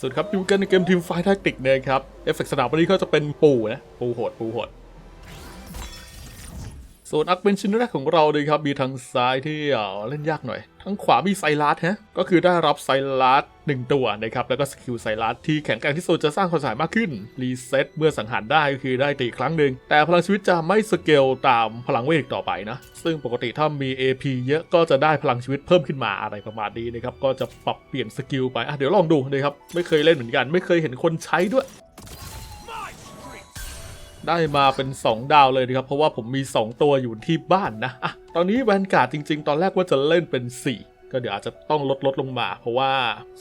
สุดครับอยู่กันในเกมทีมไฟแทคติกนะครับ เอฟเฟกต์สนามวันนี้ก็จะเป็นปูนะ ปูโหด ปูโหด ส่วนอักเป็นชิ้นแรกของเราเลยครับ มีทางซ้ายที่เล่นยากหน่อย ทางขวามีไซรัสฮะ ก็คือได้รับไซรัสหนึ่งตัวนะครับ แล้วก็สกิลไซรัสที่แข็งแกร่งที่สุดจะสร้างความเสียหายมากขึ้น รีเซ็ตเมื่อสังหารได้ก็คือได้ตีครั้งหนึ่ง แต่พลังชีวิตจะไม่สเกลตามพลังเวทอีกต่อไปนะ ซึ่งปกติถ้ามี AP เยอะก็จะได้พลังชีวิตเพิ่มขึ้นมาอะไรประมาณนี้นะครับ ก็จะปรับเปลี่ยนสกิลไปอะเดี๋ยวลองดูนะครับ ไม่เคยเล่นเหมือนกัน ไม่เคยเห็นคนใช้ด้วย ได้มาเป็น 2 ดาวเลยนะครับ เพราะว่าผมมี 2 ตัวอยู่ที่บ้านนะอะตอนนี้แวนการ์ดจริง ๆ ตอนแรกว่าจะเล่นเป็น 4ก็เดี๋ยวอาจจะต้องลดลดลงมา เพราะว่า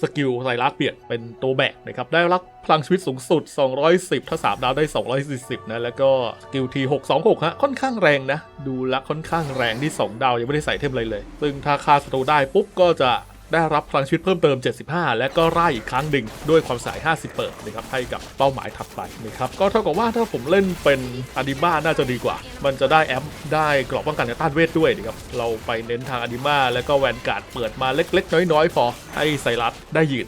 สกิลไซรัสเปลี่ยนเป็นตัวแบกนะครับ ได้รับพลังชีวิตสูงสุด 210 ถ้า 3 ดาวได้ 240 นะ แล้วก็สกิลที626 ฮะ ค่อนข้างแรงนะ ดูลวค่อนข้างแรงที่ 2 ดาวยังไม่ได้ใส่เทมอะไรเลย ซึ่งถ้าฆ่าศัตรูได้ปุ๊บก็จะ ได้รับพลังชีวิตเพิ่มเติม 75 และก็ร่ายอีกครั้งหนึ่งด้วยความสาย 50 เปิดนะครับให้กับเป้าหมายถัดไปนะครับก็เท่ากับว่าถ้าผมเล่นเป็นอดิมาน่าจะดีกว่า มันจะได้แอมป์ได้กรอบป้องกันต้านเวทด้วยนะครับเราไปเน้นทางอดิมาแล้วก็แวนการ์ดเปิดมาเล็ก ๆ น้อยๆ พอให้ไซรัสได้ยืน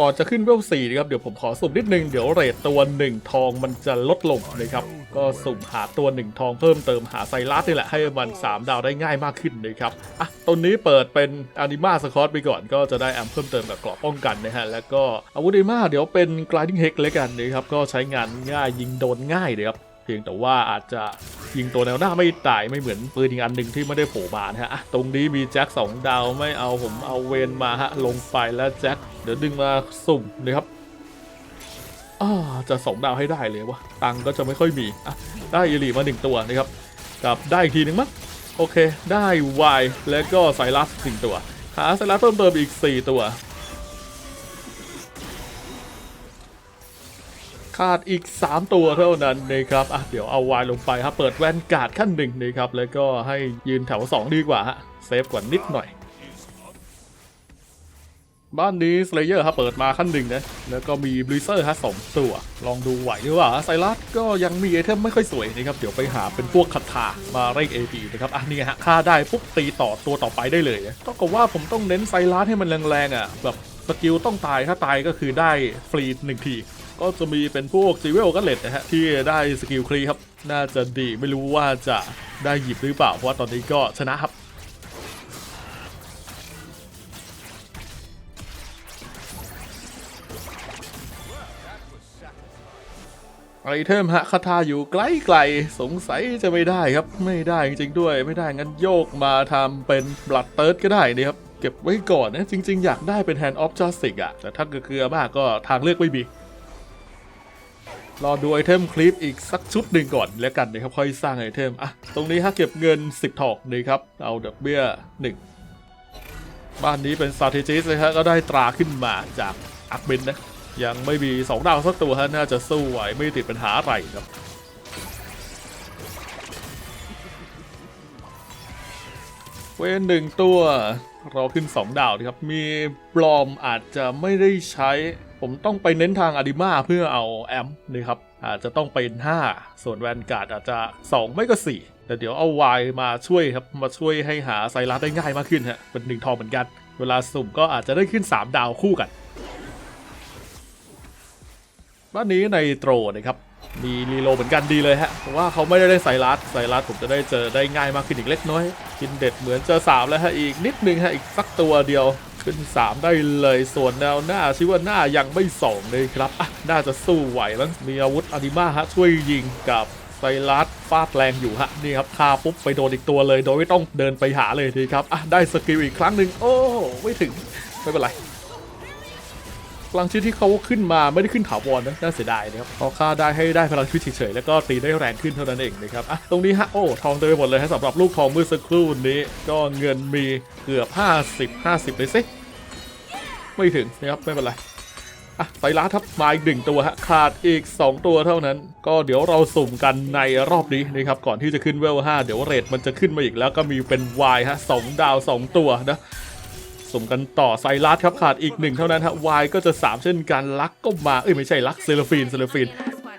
ก่อนจะขึ้นเวล4นะครับเดี๋ยวผมขอสุ่มนิดนึงเดี๋ยวเรทตัว 1 ทองมันจะลดลงนะครับ ก็สุ่มหาตัว 1 ทองเพิ่มเติมหาไซรัสนี่แหละให้มัน 3 ดาวได้ง่ายมากขึ้นนะครับอะตัวนี้เปิดเป็นอนิมาสคอตไปก่อน ก็จะได้แอมเพิ่มเติมแบบกรอบป้องกันนะฮะแล้วก็อาวุธอนิมาเดี๋ยวเป็น gliding hex เลยกันนะครับก็ใช้งานง่ายยิงโดนง่ายเลยครับ เพียงแต่ว่าอาจจะยิงตัวแนวหน้าไม่ตายไม่เหมือนปืนอีกอันหนึ่งที่ไม่ได้โผล่มานะฮะตรงนี้มีแจ็ค2ดาวไม่เอาผมเอาเวนมาฮะลงไปแล้วแจ็คเดี๋ยวดึงมาสุ่มนะครับจะสองดาวให้ได้เลยวะตังก็จะไม่ค่อยมีอะได้อีลีมาหนึ่งตัวนะครับกับได้อีกทีหนึ่งมั้งโอเค ได้วายแล้วก็ไซรัสหนึ่งตัวหาไซรัสเพิ่มเติมอีก 4 ตัว ขาดอีก 3 ตัวเท่านั้นนะครับอะเดี๋ยวเอาวายลงไปครับเปิดแวนกาดขั้นหนึ่งนะครับแล้วก็ให้ยืนแถว 2 ดีกว่าฮะเซฟกว่านิดหน่อย บ้านนี้สเลเยอร์ครับเปิดมาขั้นหนึ่งนะแล้วก็มีบลิเซอร์ฮะสองตัว ลองดูไหวหรือเปล่าไซรัสก็ยังมีไอเทมไม่ค่อยสวยนะครับเดี๋ยวไปหาเป็นพวกคาถามาเร่ง AP นะครับอะนี่ฮะฆ่าได้ปุ๊บตีต่อตัวต่อไปได้เลยก็กับว่าผมต้องเน้นไซรัสให้มันแรงๆอะแบบสกิลต้องตายถ้าตายก็คือได้ฟรีหนึ่งที ก็จะมีเป็นพวกซีเวลกันเลตนะฮะที่ได้สกิลครีครับ น่าจะดีไม่รู้ว่าจะได้หยิบหรือเปล่า เพราะว่าตอนนี้ก็ชนะครับไอเทมฮะคาถาอยู่ไกลๆสงสัยจะไม่ได้ครับ ไม่ได้จริงๆด้วย ไม่ได้งั้นโยกมาทำเป็นบลัดเติร์ดก็ได้นะครับ เก็บไว้ก่อนนะ จริง ๆ อยากได้เป็น Hand of Justice อะแต่ถ้าเกลือมากก็ทางเลือกไม่มี รอดูไอเทมคลิปอีกสักชุดหนึ่งก่อนแล้วกันนะครับค่อยสร้างไอเทมอะตรงนี้ฮะเก็บเงิน 10ทองนะครับเอาดอกเบี้ย 1 บ้านนี้เป็น s t r a t e g i s เลยฮะก็ได้ตราขึ้นมาจากอักเบนนะยังไม่มี 2 ดาวสักตัวฮะน่าจะสู้ไหวไม่ติดปัญหาอะไรครับเวนหนึ่งตัวรอขึ้น 2 ดาวนะครับ มีบลอมอาจจะไม่ได้ใช้ ผมต้องไปเน้นทางอดิมาเพื่อเอาแอมป์นะครับ อาจจะต้องเป็น 5 ส่วนแวนการ์ดอาจจะ 2 ไม่ก็ 4 แต่เดี๋ยวเอาวายมาช่วยครับ มาช่วยให้หาไซรัสได้ง่ายมากขึ้นฮะเป็นหนึ่งทองเหมือนกัน เวลาสุ่มก็อาจจะได้ขึ้น 3 ดาวคู่กัน บ้านนี้ในโตรนะครับมีรีโลเหมือนกันดีเลยฮะเพราะว่าเขาไม่ได้ได้ไซรัสไซรัสผมจะได้เจอได้ง่ายมากขึ้นอีกเล็กน้อยกินเด็ดเหมือนเจะ3แล้วฮะอีกนิดนึงฮะอีกสักตัวเดียว ขึ้น 3 ได้เลย ส่วนแนวหน้าชิว่าหน้ายังไม่ส่งเลยครับน่าจะสู้ไหวแล้วมีอาวุธอนิมาฮะช่วยยิงกับไซรัสฟาดแรงอยู่ฮะนี่ครับคาปุ๊บไปโดนอีกตัวเลย โดยไม่ต้องเดินไปหาเลยดีครับอะได้สกิลอีกครั้งหนึ่งโอ้ไม่ถึงไม่เป็นไร พลังชีวิตที่เขาขึ้นมาไม่ได้ขึ้นถาวรนะน่าเสียดายนะครับพอค่าได้ให้ได้พลังชีวิตเฉยๆแล้วก็ตีได้แรงขึ้นเท่านั้นเองนะครับอะตรงนี้ฮะโอ้ทองเต็มไปหมดเลยฮะสำหรับลูกทองเมื่อสักครู่นี้ ก็เงินมีเกือบ 50 50 เลยสิไม่ถึงนะครับไม่เป็นไรอะไซรัสครับมาอีกหนึ่งตัวฮะขาดอีก 2 ตัวเท่านั้น ก็เดี๋ยวเราสุ่มกันในรอบนี้นะครับก่อนที่จะขึ้นเวล5เดี๋ยวเรทมันจะขึ้นมาอีกแล้วก็มีเป็น Y ฮะสองดาว 2 ตัวนะ สมกันต่อไซรัสครับขาดอีกหนึ่งเท่านั้นฮะวายก็จะ 3 เช่นกันลักก็มาเอ้ยไม่ใช่ลักเซลฟีนเซลฟีน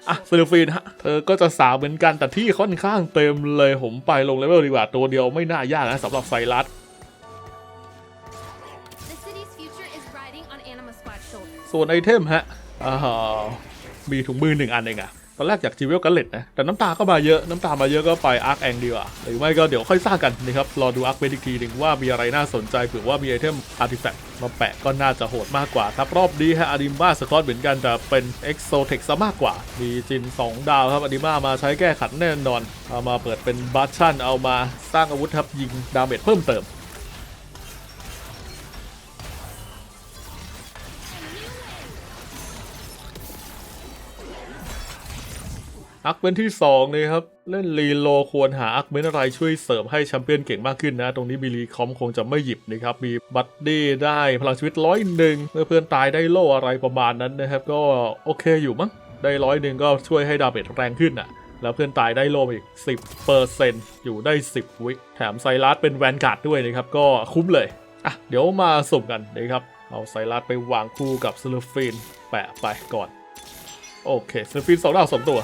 อะเซลฟีนฮะเธอก็จะสาวเหมือนกันแต่ที่ค่อนข้างเต็มเลยผมไปลงเลเวลดีกว่าตัวเดียวไม่น่ายากนะสำหรับไซรัสส่วนไอเทมฮะมีถุงมือหนึ่งอันเองอะ ตอนแรกอยากจีเวลกันเล็ตนะ แต่น้ำตาก็มาเยอะ น้ำตามาเยอะก็ไปอาร์คแองดีกว่าหรือไม่ก็เดี๋ยวค่อยสร้างกันนะครับ รอดูอาร์คเบอีกทีหนึ่งว่ามีอะไรน่าสนใจเผื่อว่ามีไอเทมอาร์ติแฟกต์มาแปะก็น่าจะโหดมากกว่าครับรอบนี้ฮะอาริมาสกอตเหมือนกันแต่เป็นเอ็กโซเทคซะมากกว่า มีจิน 2 ดาวครับอาริมามาใช้แก้ขัดแน่นอน เอามาเปิดเป็นบัตชั่นเอามาสร้างอาวุธครับยิงดาเมจเพิ่มเติม อาร์คเมนที่2นี่ครับ เล่นรีโลควรหาอาร์คเมนอะไรช่วยเสริมให้แชมเปี้ยนเก่งมากขึ้นนะ ตรงนี้มีรีคอมคงจะไม่หยิบนะครับ มีบัตดี้ได้พลังชีวิตร้อยหนึ่งเมื่อเพื่อนตายได้โล่อะไรประมาณนั้นนะครับ ก็โอเคอยู่มั้งได้ร้อยหนึ่งก็ช่วยให้ดาเมจแรงขึ้นอะแล้วเพื่อนตายได้โลอีก 10เปอร์เซ็นต์อยู่ได้ 10 วิแถมไซรัสเป็นแวนการ์ดด้วยนะครับ ก็คุ้มเลยอะเดี๋ยวมาสุ่มกันนะครับเอาไซรัสไปวางคู่กับซิลฟินแปะไปก่อน โอเคซิลฟินสองดาวสองตัว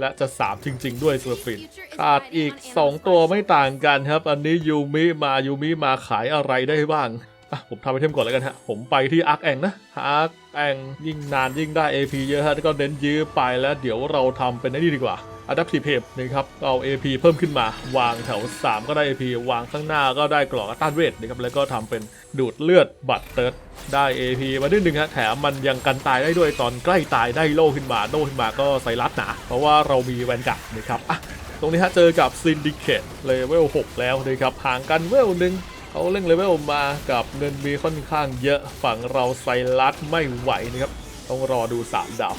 และจะ 3 จริง ๆ ด้วยเซอร์ฟินขาดอีก 2 ตัวไม่ต่างกันครับ อันนี้ยูมิมายูมิมาขายอะไรได้บ้างอะผมทำไอเทมก่อนแล้วกันฮะ ผมไปที่อาร์คแองนะอาร์คแองยิ่งนานยิ่งได้ AP เยอะฮะก็เน้นยื้อไปแล้วเดี๋ยวเราทำเป็นไอ้นี่ดีกว่า Adaptive p a p นะครับเอา AP เพิ่มขึ้นมาวางแถว 3 ก็ได้ AP วางข้างหน้าก็ได้กรอกต้านเวทนะครับแล้วก็ทำเป็นดูดเลือดบัตรเติร์ดได้ AP มาด้วยหนึ่งฮะแถมมันยังกันตายได้ด้วยตอนใกล้ตายได้โล่ขึ้นมาโล่ขึ้นมาก็ใส่รัดหนาเพราะว่าเรามีแวนการ์ดนะครับอะตรงนี้ฮะเจอกับซินดิเคตเลเวล6แล้วนะครับห่างกันเวลหนึ่งเขาเร่งเลเวลมากับเงินมีค่อนข้างเยอะฝั่งเราไซรัสไม่ไหวนะครับ ต้องรอดู 3 ดาว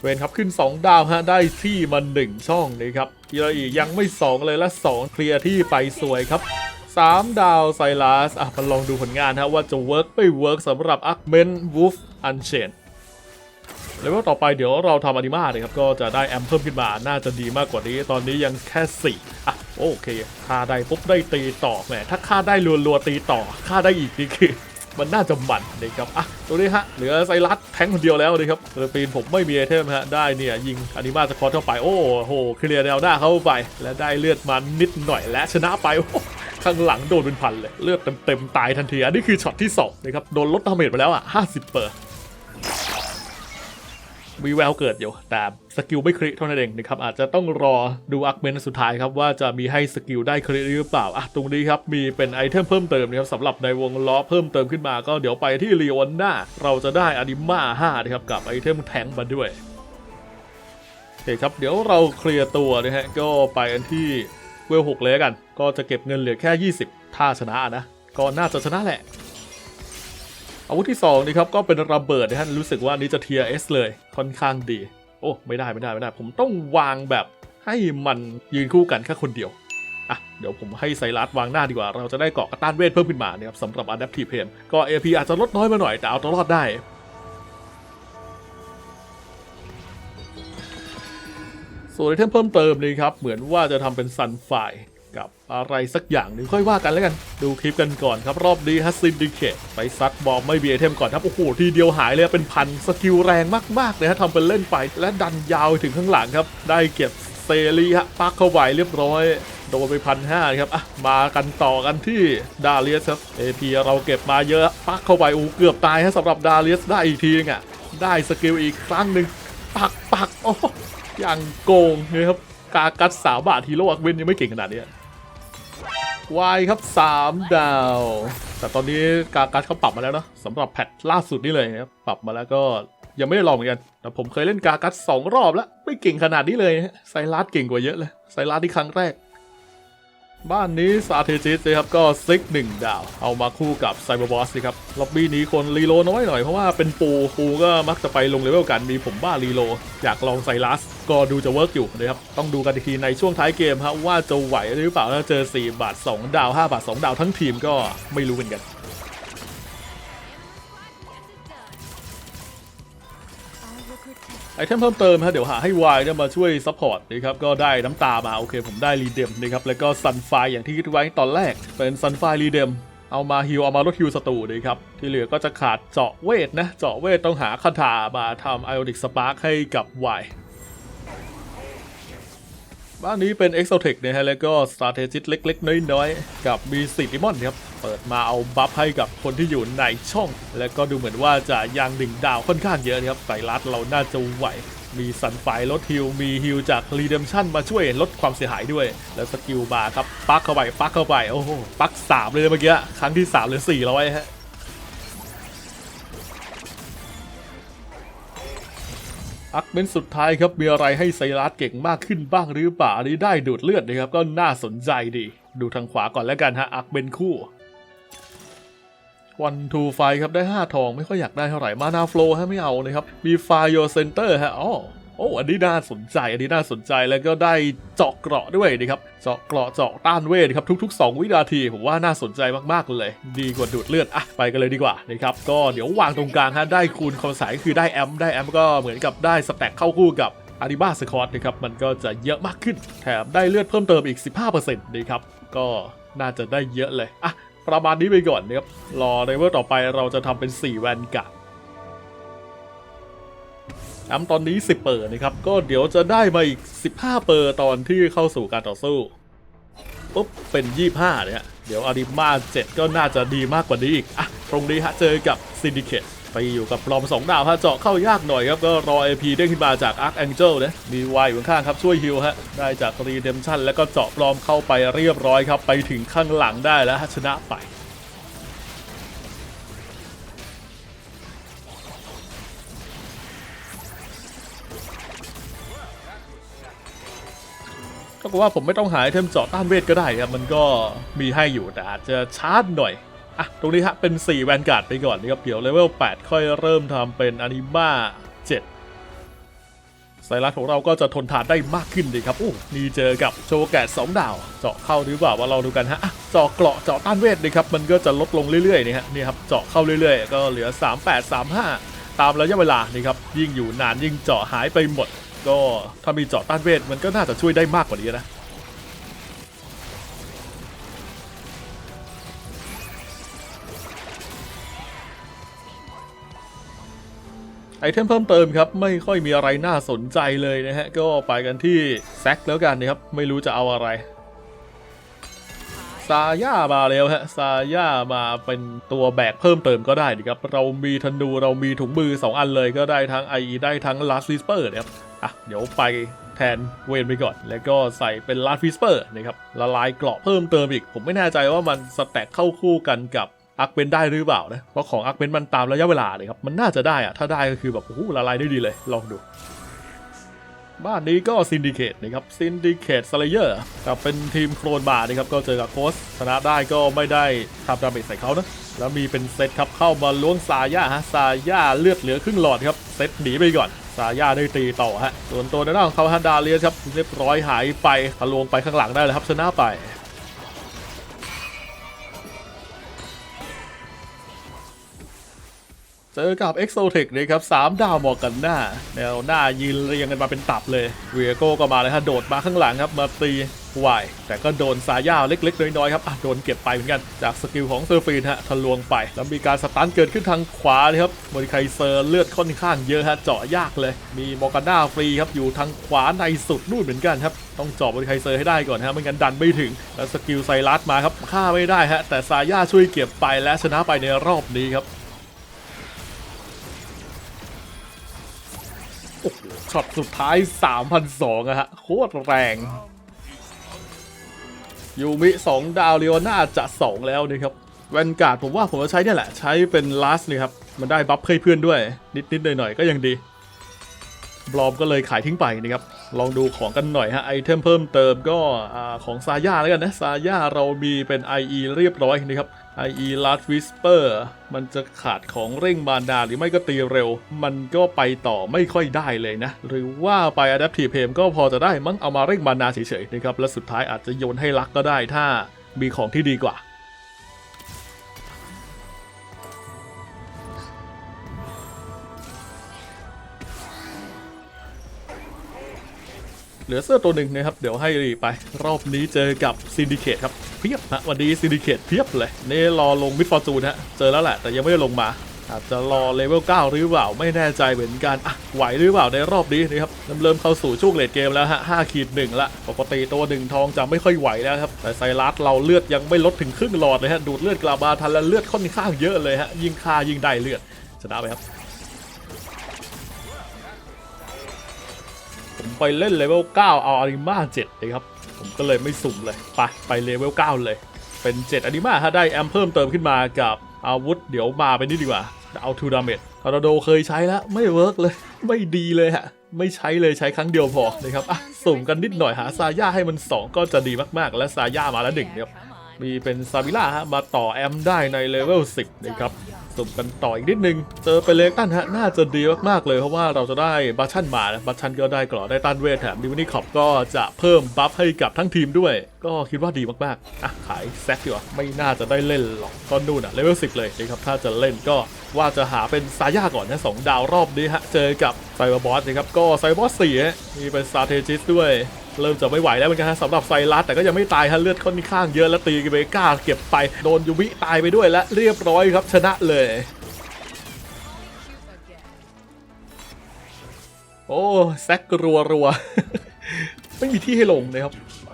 เวนครับขึ้น 2 ดาวฮะได้ที่มา1ช่องนะครับอีราอียังไม่ 2 เลยและ 2 เคลียร์ที่ไปสวยครับ 3 ดาวไซรัสอะมาลองดูผลงานฮะว่าจะเวิร์กไม่เวิร์กสำหรับอักเมนวูฟอันเชนเลเวลต่อไปเดี๋ยวเราทำอนิมาเลยครับ ก็จะได้แอมเพิ่มขึ้นมาน่าจะดีมากกว่านี้ ตอนนี้ยังแค่ 4 อะ โอเคค่าได้ปุ๊บได้ตีต่อแหมถ้าค่าได้รัวๆตีต่อค่าได้อีกนี่คือ มันน่าจะหมันนะครับอะตัวนี้ฮะเหลือไซรัสแทงคนเดียวแล้วนะครับเรปีนผมไม่มีไอเทมฮะได้เนี่ยยิงอนิมาสคอร์เข้าไปโอ้โหเคลียร์แนวหน้าเข้าไป และได้เลือดมานิดหน่อยและชนะไปข้างหลังโดนเป็นพันเลย เลือดเต็มๆตายทันที อันนี้คือช็อตที่สองนะครับโดนลดดาเมจไปแล้วอะ50เปอร์ มีแววเกิดอยู่ แต่สกิลไม่คริเท่านั้นเองนะครับอาจจะต้องรอดูอักเมนสุดท้ายครับว่าจะมีให้สกิลได้คริหรือเปล่าอะตรงนี้ครับมีเป็นไอเทมเพิ่มเติมนะครับสำหรับในวงล้อเพิ่มเติมขึ้นมาก็เดี๋ยวไปที่ลีโอนนาเราจะได้อนิมา5นะครับกับไอเทมแทงมาด้วยโอเคครับเดี๋ยวเราเคลียร์ตัวนะฮะก็ไปกันที่เวล6เลยกัน ก็จะเก็บเงินเหลือแค่ 20 ถ้าชนะนะก็น่าจะชนะแหละ อาวุธที่2นี่ครับก็เป็นระเบิดนะฮะรู้สึกว่านี้จะเทียเอสเลยค่อนข้างดี โอ้ไม่ได้ไม่ได้ไม่ได้ ผมต้องวางแบบให้มันยืนคู่กันแค่คนเดียวอะเดี๋ยวผมให้ไซรัสวางหน้าดีกว่า เราจะได้เกาะกระต้านเวทเพิ่มขึ้นมานะครับสำหรับ Adaptive Pain ก็ AP อาจจะลดน้อยมาหน่อยแต่เอาตัวรอดได้ส่วนไอเทมเพิ่มเติมนี่ครับ เหมือนว่าจะทำเป็นซันไฟ กับอะไรสักอย่างหนึ่งค่อยว่ากันแล้วกัน ดูคลิปกันก่อนครับรอบนี้ฮัสซินดิเคตไปซัดบอมไม่มีไอเทมก่อนครับ โอ้โห ทีเดียวหายเลยเป็นพันสกิลแรงมากๆเลยฮะทำเป็นเล่นไป และดันยาวถึงข้างหลังครับ ได้เก็บเซรีฮะปักเข้าไปเรียบร้อย โดนไปพันห้าครับอะมากันต่อกันที่ดาเลียสครับเอพีเราเก็บมาเยอะปักเข้าไปอู้เกือบตายฮะสำหรับดาเลียสได้อีกทีนึงอะได้สกิลอีกครั้งหนึ่งปักปักโอ้อย่างโกงเลยครับกากัดสาบาทฮีโร่อักเวนยังไม่เก่งขนาดนี้ วายครับ 3 ดาว แต่ตอนนี้การ์ดเขาปรับมาแล้วเนาะสำหรับแพทล่าสุดนี่เลยครับปรับมาแล้วก็ยังไม่ได้ลองเหมือนกัน แต่ผมเคยเล่นกากัสสองรอบแล้ว ไม่เก่งขนาดนี้เลยไซรัสเก่งกว่าเยอะเลยไซรัสที่ครั้งแรก บ้านนี้ซาเทจิสนะครับก็ซิกหนึ่งดาว เอามาคู่กับไซเบอร์บอสนะครับล็อบบี้นี้คนรีโลน้อยหน่อยเพราะว่าเป็นปูปูก็มักจะไปลงเลเวลกันมีผมบ้ารีโล อยากลองไซรัส ก็ดูจะเวิร์กอยู่นะครับ ต้องดูกันอีกทีในช่วงท้ายเกมฮะว่าจะไหวหรือเปล่าถ้าเจอ 4 บาท 2 ดาว 5 บาท 2 ดาวทั้งทีมก็ไม่รู้เหมือนกัน ไอเทมเพิ่มเติมฮะเดี๋ยวหาให้วายเนี่ยมาช่วยซัพพอร์ตนะครับก็ได้น้ำตามาโอเค ผมได้รีเดมนะครับแล้วก็ซันไฟอย่างที่คิดไว้ตอนแรก เป็นซันไฟรีเดมเอามาฮิวเอามาลดฮิวศัตรูนะครับ ที่เหลือก็จะขาดเจาะเวทนะ เจาะเวทต้องหาคาถามาทำไอโอนิกสปาร์คให้กับวาย บ้านนี้เป็น e x o t e c นะฮะแล้วก็ Strategist เล็ก ๆ น้อย ๆ กับมีสิดิมอนครับ เปิดมาเอาบัฟให้กับคนที่อยู่ในช่อง แล้วก็ดูเหมือนว่าจะยังดึงดาวค่อนข้างเยอะนะครับไตรลัดเราน่าจะไหว มีสันไฟลดฮิลมีฮิลจาก Redemption มาช่วยลดความเสียหายด้วย แล้วสกิลบาร์ครับปักเข้าไปปักเข้าไปโอ้โหปักสามเลยเมื่อกี้ครั้งที่สามหรือสี่ร้อยฮะ อักเมนสุดท้ายครับมีอะไรให้ไซรัสเก่งมากขึ้นบ้างหรือเปล่าอันนี้ได้ดูดเลือดนะครับก็น่าสนใจดี ดูทางขวาก่อนแล้วกันฮะอักเมนคู่วันทูไฟครับได้ 5 ทองไม่ค่อยอยากได้เท่าไหร่มานาโฟลฮะไม่เอานะครับมีไฟโยเซนเตอร์ฮะอ๋อ โอ้อันนี้น่าสนใจ อันนี้น่าสนใจแล้วก็ได้เจาะเกราะด้วยนะครับ เจาะเกราะเจาะต้านเวทครับทุก ๆ 2 วินาทีผมว่าน่าสนใจมากๆเลย ดีกว่าดูดเลือดอะไปกันเลยดีกว่านะครับก็เดี๋ยววางตรงกลางฮะได้คูณความสายคือได้แอมได้แอมก็เหมือนกับได้สแต็กเข้าคู่กับอาริบ้าสคอตนะครับมันก็จะเยอะมากขึ้น แถมได้เลือดเพิ่มเติมอีก 15%นะครับก็น่าจะได้เยอะเลยอะประมาณนี้ไปก่อนนะครับรอในเวอร์ต่อไปเราจะทำเป็น 4 แวนการ์ด แอมตอนนี้ 10 เปอร์นะครับ ก็เดี๋ยวจะได้มาอีก 15 เปอร์ตอนที่เข้าสู่การต่อสู้ปุ๊บเป็น 25 เนี่ย เดี๋ยวอาริมา 7 ก็น่าจะดีมากกว่านี้อีก อะ ตรงนี้ฮะ เจอกับซินดิเคตไปอยู่กับปลอม 2 ดาวฮะ เจาะเข้ายากหน่อยครับ ก็รอ AP เด้งขึ้นมาจาก Arc Angel นะ มีวายอยู่ข้างครับ ช่วยฮิลฮะ ได้จาก Redemption แล้วก็เจาะปลอมเข้าไปเรียบร้อยครับ ไปถึงข้างหลังได้แล้วชนะไป ก็ว่าผมไม่ต้องหาไอเทมเจาะต้านเวทก็ได้ครับ มันก็มีให้อยู่แต่อาจจะชาร์จหน่อย อะ ตรงนี้ฮะ เป็น 4 แวนการ์ดไปก่อนนะครับ เดี๋ยวเลเวล 8 ค่อยเริ่มทำเป็นอนิมา7ไซรัสของเราก็จะทนทานได้มากขึ้นดีครับโอ้นี่เจอกับโชว์แกะ2ดาว เจาะเข้าหรือเปล่าว่าเราดูกันฮะอะเจาะเกราะเจาะต้านเวทดีครับ มันก็จะลดลงเรื่อยๆนี่ฮะนี่ครับเจาะเข้าเรื่อยๆ ก็เหลือ 38 35 ตามระยะเวลานี่ครับยิ่งอยู่นานยิ่งเจาะหายไปหมด ก็ถ้ามีเจาะต้านเวทมันก็น่าจะช่วยได้มากกว่านี้นะไอเทมเพิ่มเติมครับ ไม่ค่อยมีอะไรน่าสนใจเลยนะฮะ ก็ไปกันที่แซกแล้วกันนะครับ ไม่รู้จะเอาอะไรซาย่ามาแล้วฮะซาย่ามาเป็นตัวแบกเพิ่มเติมก็ได้นะครับ เรามีธนูเรามีถุงมือ 2 อันเลยก็ได้ทั้ง IE ได้ทั้ง Last Whisper นะครับ อะเดี๋ยวไปแทนเวนไปก่อน แล้วก็ใส่เป็น Last Whisper นะครับละลายเกราะเพิ่มเติมอีก ผมไม่แน่ใจว่ามันสแต็กเข้าคู่กันกับอักเบนได้หรือเปล่านะ เพราะของอักเบนมันตามระยะเวลาเลยครับ มันน่าจะได้อะถ้าได้ก็คือแบบโอ้โหละลายได้ดีเลย ลองดู บ้านนี้ก็ซินดิเคตนะครับ ซินดิเคตสเลเยอร์กับเป็นทีมโครนบาร์นะครับ ก็เจอกับโคสชนะได้ก็ไม่ได้ทำดาเมจใส่เขานะ แล้วมีเป็นเซตครับเข้ามาล้วงซาย่าฮะ ซาย่าเลือดเหลือครึ่งหลอดครับ เซตหนีไปก่อน ซาย่าได้ตีต่อฮะส่วนตัวในหน้าของเขาฮันดาเลียสครับเรียบร้อยหายไปทะลวงไปข้างหลังได้เลยครับชนะไป เจอกับ e x o t e c นะครับ3ดาวหมาะกันหน้าแนวหน้ายืนเรียงกันมาเป็นตับเลยเวียโก้ก็มาเลยฮะโดดมาข้างหลังครับมาตีวายแต่ก็โดนสายย่าเล็กๆ น้อยๆครับอะโดนเก็บไปเหมือนกันจากสกิลของเซอร์ฟีนฮะทะลวงไป แล้วมีการสตันเกิดขึ้นทางขวานะครับโมดิไคเซอร์เลือดค่อนข้างเยอะฮะเจาะยากเลย มีมอร์กาน่าฟรีครับอยู่ทางขวาในสุดนู่นเหมือนกันครับต้องเจาะโมดิไคเซอร์ให้ได้ก่อนฮะไม่งั้นดันไม่ถึง แล้วสกิลไซรัสมาครับฆ่าไม่ได้ฮะแต่สายยาช่วยเก็บไปและชนะไปในรอบนี้ครับ ช็อตสุดท้าย3,200อะฮะ โคตรแรง ยูมิ 2 ดาวเรียวน่าจะ 2 แล้วนะครับแวนการ์ดผมว่าผมจะใช้เนี่ยแหละ ใช้เป็นลาสนี่ครับ มันได้บัฟให้เพื่อนด้วย นิดๆหน่อยๆก็ยังดีบลอมก็เลยขายทิ้งไปนะครับ ลองดูของกันหน่อยฮะไอเทมเพิ่มเติมก็อของซาย่าแล้วกันนะซาย่าเรามีเป็น IE เรียบร้อยนะครับ IE Last Whisper มันจะขาดของเร่งมานาหรือไม่ก็ตีเร็ว มันก็ไปต่อไม่ค่อยได้เลยนะ หรือว่าไป Adaptive Aim ก็พอจะได้มั้งเอามาเร่งมานาเฉยๆนะครับ และสุดท้ายอาจจะโยนให้ลักก็ได้ถ้ามีของที่ดีกว่า เหลือเสื้อตัวหนึ่งนะครับ เดี๋ยวให้รีไป รอบนี้เจอกับซินดิเคตครับ เพียบนะวันนี้ซินดิเคตเพียบเลยนี่รอลงมิดฟอร์จูนฮะ เจอแล้วแหละ แต่ยังไม่ได้ลงมา อาจจะรอเลเวล9หรือเปล่า ไม่แน่ใจเหมือนกันอะไหวหรือเปล่าในรอบนี้นะครับเริ่มเข้าสู่ช่วงเลดเกมแล้วฮะ5ขีดหนึ่งละปกติตัวหนึ่งทองจะไม่ค่อยไหวแล้วครับแต่ไซรัสเราเลือดยังไม่ลดถึงครึ่งหลอดเลยฮะดูดเลือดกลับมาทันแล้วเลือดค่อนข้างเยอะเลยฮะยิงฆ่ายิงได้เลือดชนะไปครับ ไปเล่นเลเวล9เอาอาริมา7เลยครับ ผมก็เลยไม่สุ่มเลย ไปไปเลเวล9เลย เป็น 7อาริมาฮะได้แอมเพิ่มเติมขึ้นมากับอาวุธ เดี๋ยวมาไปนี่ดีกว่า เอาทูดาเมจทอร์นาโดเคยใช้แล้วไม่เวิร์กเลย ไม่ดีเลยฮะไม่ใช้เลยใช้ครั้งเดียวพอนะครับอะสุ่มกันนิดหน่อยหาซาย่าให้มัน 2 ก็จะดีมากๆ และซาย่ามาแล้วหนึ่งนะครับมีเป็นซาบิล่าฮะมาต่อแอมได้ในเลเวล10นะครับุ่มกันต่ออีกนิดนึง เจอไปเลกตันฮะน่าจะดีมากๆเลยเพราะว่าเราจะได้บัชชันมานะบัชชันก็ได้กรอได้ต้านเวทแถมดิวนี่ขอบก็จะเพิ่มบัฟให้กับทั้งทีมด้วย ก็คิดว่าดีมากๆอะขายแซกดีกว่าไม่น่าจะได้เล่นหรอกตอนนู่นอะเลเวล10เลยนะครับถ้าจะเล่นก็ว่าจะหาเป็นซาย่าก่อนนะสองดาวรอบนี้ฮะเจอกับไซเบอร์บอสนะครับก็ไซเบอร์บอสสี่ฮะมีเป็นซาเทจิสด้วย เริ่มจะไม่ไหวแล้วเหมือนกันสำหรับไซรัสแต่ก็ยังไม่ตายฮะเลือดค่อนข้างเยอะแล้วตีเบก้าเก็บไปโดนยูวิตายไปด้วยและเรียบร้อยครับชนะเลยโอ้แซกรัวรัวไม่มีที่ให้ลงนะครับ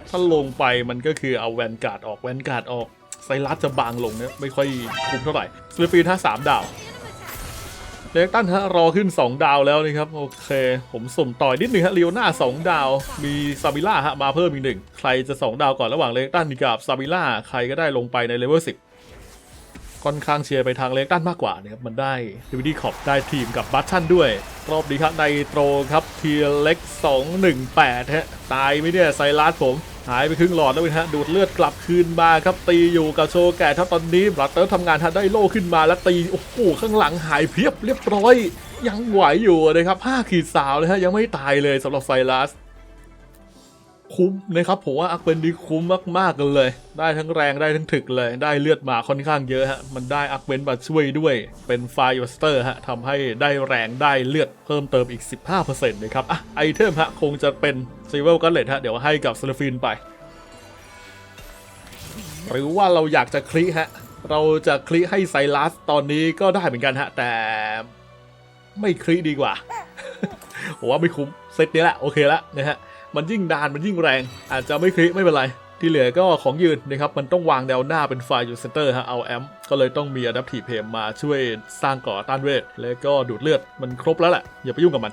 ถ้าลงไปมันก็คือเอาแวนการ์ดออกแวนการ์ดออกไซรัสจะบางลงเนี่ยไม่ค่อยคุ้มเท่าไหร่สลิฟีนถ้าสามดาว เลกตันฮะรอขึ้น 2 ดาวแล้วนะครับ โอเค ผมสุ่มต่อยนิดหนึ่งฮะเลียวหน้า 2 ดาว มีซาบิล่าฮะมาเพิ่มอีกหนึ่ง ใครจะ 2 ดาวก่อนระหว่างเลกตันกับซาบิล่าใครก็ได้ลงไปในเลเวล10 ค่อนข้างเชียร์ไปทางเลกตันมากกว่านะครับมันได้ดิวดีขอบได้ทีมกับบัตชันด้วย รอบนี้ครับในโตรครับเทียเล็ก 218 ฮะ ตายไหมเนี่ยไซรัสผม หายไปครึ่งหลอดแล้วนะฮะ ดูดเลือดกลับคืนมาครับตีอยู่กับโชแก่ถ้าตอนนี้บรัตเตอร์ทำงานทันได้โล่ขึ้นมาแล้วตี โอ้โหข้างหลังหายเพียบเรียบร้อย ยังไหวอยู่นะครับ5ขีดสาวเลยฮะยังไม่ตายเลยสำหรับไซรัส คุ้มนะครับผมว่าอักเป็นดีคุ้มมากๆกันเลย ได้ทั้งแรงได้ทั้งถึกเลย ได้เลือดมาค่อนข้างเยอะฮะมันได้อักเวนมาช่วยด้วย เป็นไฟร์สเตอร์ฮะทำให้ได้แรงได้เลือดเพิ่มเติมอีก 15%นะครับอะไอเทมฮะคงจะเป็นซีเวลกันเลตฮะเดี๋ยวให้กับซลฟินไป หรือว่าเราอยากจะคลิฮะเราจะคลิให้ไซรัสตอนนี้ก็ได้เหมือนกันฮะแต่ไม่คลิดีกว่าผมว่าไม่คุ้มเซตนี้แหละโอเคและนะฮะ มันยิ่งนานมันยิ่งแรง อาจจะไม่คลิกไม่เป็นไร ที่เหลือก็ของยืนนะครับ มันต้องวางแนวหน้าเป็นไฟอยู่เซนเตอร์ฮะเอาแอมก็เลยต้องมี Adaptive p a มาช่วยสร้างก่อต้านเวท แล้วก็ดูดเลือดมันครบแล้วแหละอย่าไปยุ่งกับมัน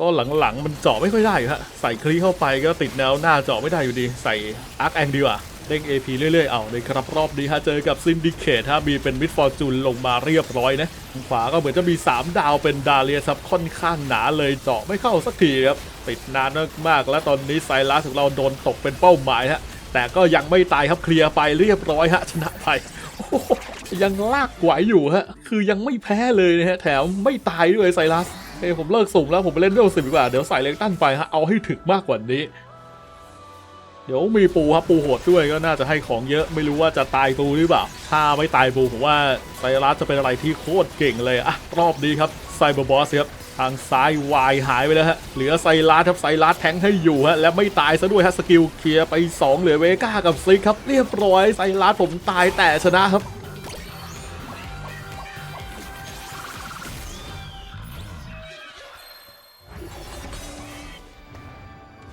ก็หลังๆมันเจาะไม่ค่อยได้อยู่ฮะใส่คลีเข้าไปก็ติดแนวหน้าเจาะไม่ได้อยู่ดี ใส่อาร์คแองดีกว่าเด้ง AP เรื่อยๆ เอาเลยครับรอบนี้ฮะเจอกับซินดิเคทฮะมีเป็นมิดฟอร์จูนลงมาเรียบร้อยนะขวาก็เหมือนจะมี 3 ดาวเป็นดาเลียซับค่อนข้างหนาเลยเจาะไม่เข้าสักทีครับ ติดนานมากๆ แล้วตอนนี้ไซรัสของเราโดนตกเป็นเป้าหมายฮะ แต่ก็ยังไม่ตายครับเคลียร์ไปเรียบร้อยฮะชนะไปยังลากไหวอยู่ฮะ คือยังไม่แพ้เลยนะฮะ แถมไม่ตายด้วยไซรัสเอ้ยผมเลิกสุ่มแล้วผมไปเล่นเวลสิบดีกว่า เดี๋ยวใส่เล็กตั้นไปฮะ เอาให้ถึกมากกว่านี้ เดี๋ยวมีปูครับปูโหดด้วยก็น่าจะให้ของเยอะ ไม่รู้ว่าจะตายปูหรือเปล่า ถ้าไม่ตายปูผมว่าไซรัสจะเป็นอะไรที่โคตรเก่งเลยอะรอบนี้ครับไซเบอร์บอสครับ ทางซ้ายวายหายไปแล้วฮะ เหลือไซรัสครับไซรัสแทงให้อยู่ฮะ และไม่ตายซะด้วยฮะ สกิลเคลียร์ไป 2 เหลือเวก้ากับซิกครับ เรียบร้อยไซรัสผมตายแต่ชนะครับ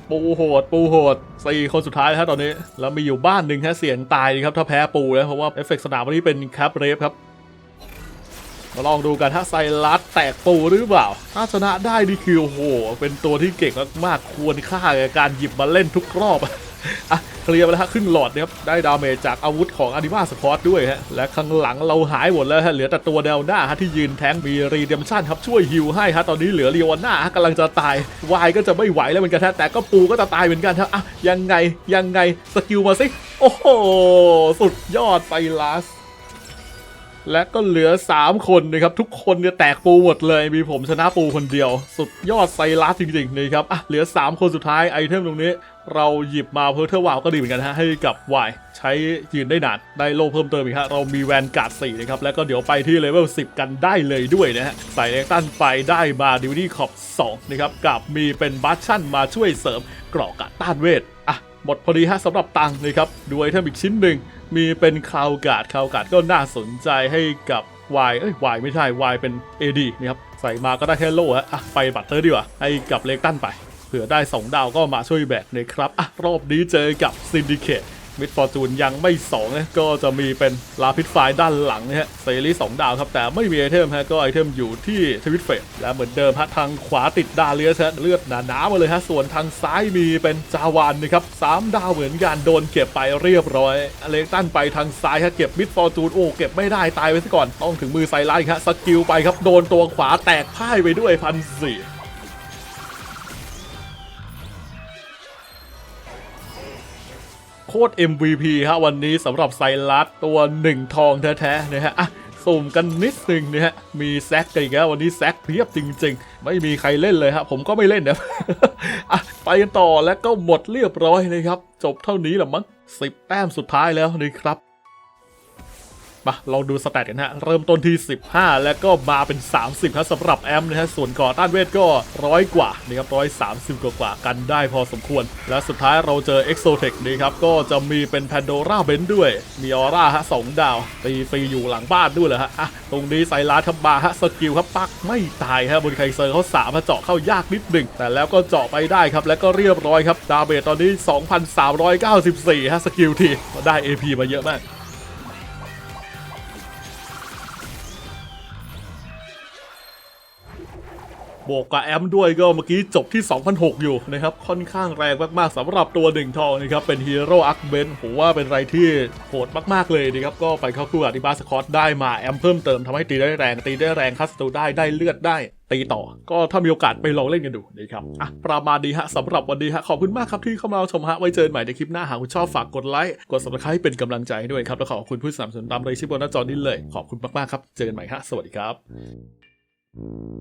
ปูโหด ปูโหดสี่คนสุดท้ายแล้วฮะตอนนี้ แล้วมีอยู่บ้านหนึ่งฮะเสียงตายครับถ้าแพ้ปูแล้วเพราะว่าเอฟเฟกต์สนามวันนี้เป็นแคปเรฟครับ มาลองดูกันถ้าไซรัสแตกปูหรือเปล่า ถ้าชนะได้นี่คือโอ้โห เป็นตัวที่เก่งมากๆ ควรค่ากับการหยิบมาเล่นทุกรอบอะเคลียร์ไปแล้วฮะขึ้นหลอดนะครับ ได้ดาเมจจากอาวุธของอนิมาสปอร์ตด้วยฮะ และข้างหลังเราหายหมดแล้วฮะ เหลือแต่ตัวแนวหน้าฮะที่ยืนแทงมีรีเดมชั่นครับช่วยฮิวให้ฮะ ตอนนี้เหลือเรียวน่าฮะกำลังจะตายวายก็จะไม่ไหวแล้วเหมือนกันฮะแต่ก็ปูก็จะตายเหมือนกันฮะอะยังไงยังไงสกิลมาสิโอ้โหสุดยอดไซรัส และก็เหลือ 3 คนนะครับ ทุกคนเนี่ยแตกปูหมดเลย มีผมชนะปูคนเดียว สุดยอดไซรัสจริงๆนะครับอะเหลือ 3 คนสุดท้ายไอเทมตรงนี้ เราหยิบมาเพอร์เทอร์วาวก็ดีเหมือนกันฮะให้กับวายใช้ยืนได้นานได้โล่เพิ่มเติมอีกฮะเรามีแวนการ์ด4นะครับ แล้วก็เดี๋ยวไปที่เลเวล10 กันได้เลยด้วยนะฮะใส่เอ็กตันไปได้มาดิวดี้ขอบ2นะครับกับมีเป็นบัชชั่นมาช่วยเสริมเกรอกกะต้านเวท หมดพอดีฮะสำหรับตังค์นะครับดูไอเทมอีกชิ้นหนึ่งมีเป็นคาวกาดคาวกาดก็น่าสนใจให้กับ Y เอ้ย Y ไม่ใช่วายเป็น AD นะครับใส่มาก็ได้แค่โล่ฮะอะไปบัตเตอร์ดีกว่าให้กับเลกตันไปเผื่อได้ 2 ดาวก็มาช่วยแบกนะครับอะรอบนี้เจอกับซินดิเคต มิดฟอร์จูนยังไม่2นะก็จะมีเป็นลาพิดไฟด้านหลังนะฮะเซรีสองดาวครับแต่ไม่มีไอเทมฮะก็ไอเทมอยู่ที่ทวิตเฟสและเหมือนเดิมฮะทางขวาติดดาเลียสฮะเลือดหนาๆมาเลยฮะส่วนทางซ้ายมีเป็นจาวานนะครับสามดาวเหมือนกันโดนเก็บไปเรียบร้อยอเล็กตันไปทางซ้ายฮะเก็บมิดฟอร์จูนโอ้เก็บไม่ได้ตายไปซะก่อนต้องถึงมือไซไลท์ฮะสกิลไปครับโดนตัวขวาแตกพ่ายไปด้วยพันสี่ โคตร MVP ฮะวันนี้สำหรับไซรัสตัวหนึ่งทองแท้ๆนะฮะอะสุ่มกันนิดหนึ่งนะฮะ มีแซกกันอีกแล้ววันนี้แซกเพียบจริง ๆ ไม่มีใครเล่นเลยฮะผมก็ไม่เล่นนะอะไปกันต่อแล้วก็หมดเรียบร้อยนะครับ จบเท่านี้แหละมั้ง10แต้มสุดท้ายแล้วนะครับ มาลองดูสแตทกันฮะ เริ่มต้นที่ 15 แล้วก็มาเป็น 30ครับสำหรับแอมนะฮะ ส่วนก่อต้านเวทก็ร้อยกว่านะครับร้อยสามสิบกว่ากันได้พอสมควร และสุดท้ายเราเจอ e x o t e c นี่ครับ ก็จะมีเป็นแพนโดราเบนด้วย มีออร่าฮะสองดาว ตีฟรีอยู่หลังบ้านด้วยเหรอฮะอะตรงนี้ไซรัสครับมาฮะสกิลครับปักไม่ตายฮะบนไคเซอร์เขาสามาเจาะเข้ายากนิดหนึ่งแต่แล้วก็เจาะไปได้ครับ แล้วก็เรียบร้อยครับดาเมจตอนนี้ 2,394ฮะสกิลทีได้ AP มาเยอะมาก บวกกับแอมด้วยก็เมื่อกี้จบที่ 2,006 อยู่นะครับ ค่อนข้างแรงมากๆสำหรับตัวหนึ่งทองนะครับ เป็นฮีโร่อักเบนผมว่าเป็นไรที่โหดมากๆเลยนะครับ ก็ไปเข้าคู่กับดิบาสคอตได้มาแอมเพิ่มเติมทำให้ตีได้แรง ตีได้แรงคัสตูได้ได้เลือดได้ตีต่อ ก็ถ้ามีโอกาสไปลองเล่นกันดูนะครับ อะ ประมาณนี้ฮะสำหรับวันนี้ฮะ ขอบคุณมากครับที่เข้ามาชมฮะ ไว้เจอกันใหม่ในคลิปหน้า หากคุณชอบฝากกดไลค์ กด subscribe เป็นกำลังใจให้ด้วยครับ แล้วขอบคุณผู้สนับสนุนตามเลยที่บนหน้าจอนี้เลย ขอบคุณมากๆครับ เจอกันใหม่ฮะ สวัสดีครับ Mm-hmm.